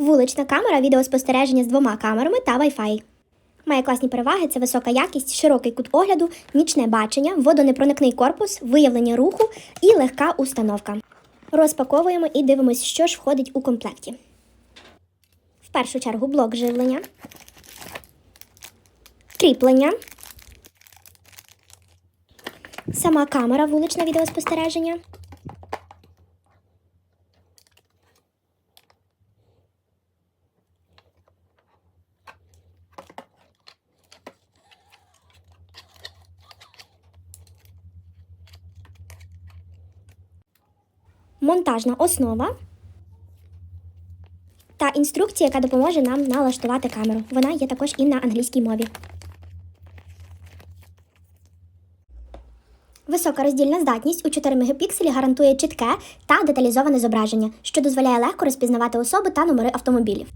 Вулична камера відеоспостереження з двома камерами та Wi-Fi. Має класні переваги: це висока якість, широкий кут огляду, нічне бачення, водонепроникний корпус, виявлення руху і легка установка. Розпаковуємо і дивимося, що ж входить у комплекті. В першу чергу блок живлення, кріплення, сама камера вуличне відеоспостереження. Монтажна основа та інструкція, яка допоможе нам налаштувати камеру. Вона є також і на англійській мові. Висока роздільна здатність у 4 мегапікселі гарантує чітке та деталізоване зображення, що дозволяє легко розпізнавати особи та номери автомобілів.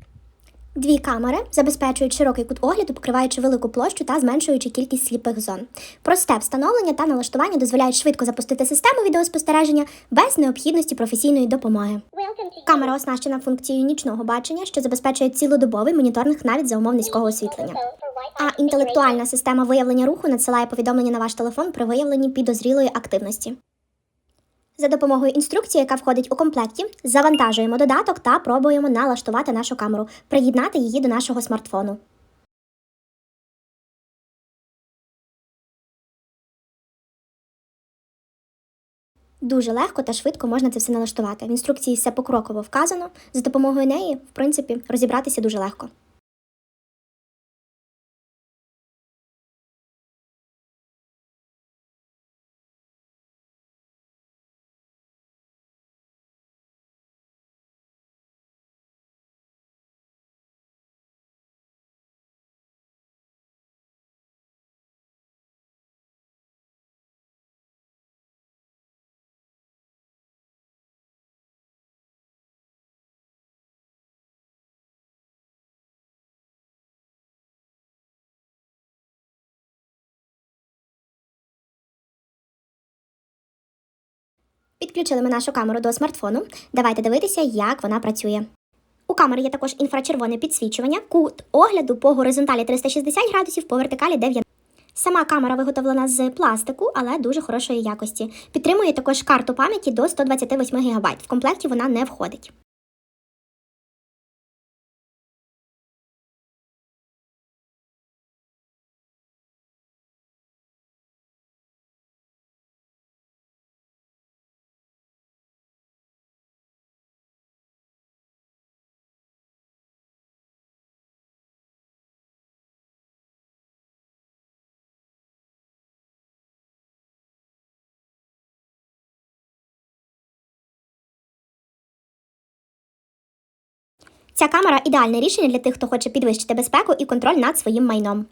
Дві камери забезпечують широкий кут огляду, покриваючи велику площу та зменшуючи кількість сліпих зон. Просте встановлення та налаштування дозволяють швидко запустити систему відеоспостереження без необхідності професійної допомоги. Камера оснащена функцією нічного бачення, що забезпечує цілодобовий моніторинг навіть за умов низького освітлення. А інтелектуальна система виявлення руху надсилає повідомлення на ваш телефон при виявленні підозрілої активності. За допомогою інструкції, яка входить у комплекті, завантажуємо додаток та пробуємо налаштувати нашу камеру, приєднати її до нашого смартфону. Дуже легко та швидко можна це все налаштувати. В інструкції все покроково вказано. За допомогою неї, в принципі, розібратися дуже легко. Підключили ми нашу камеру до смартфону. Давайте дивитися, як вона працює. У камери є також інфрачервоне підсвічування, кут огляду по горизонталі 360 градусів, по вертикалі 90. Сама камера виготовлена з пластику, але дуже хорошої якості. Підтримує також карту пам'яті до 128 ГБ. В комплекті вона не входить. Ця камера ідеальне рішення для тих, хто хоче підвищити безпеку і контроль над своїм майном.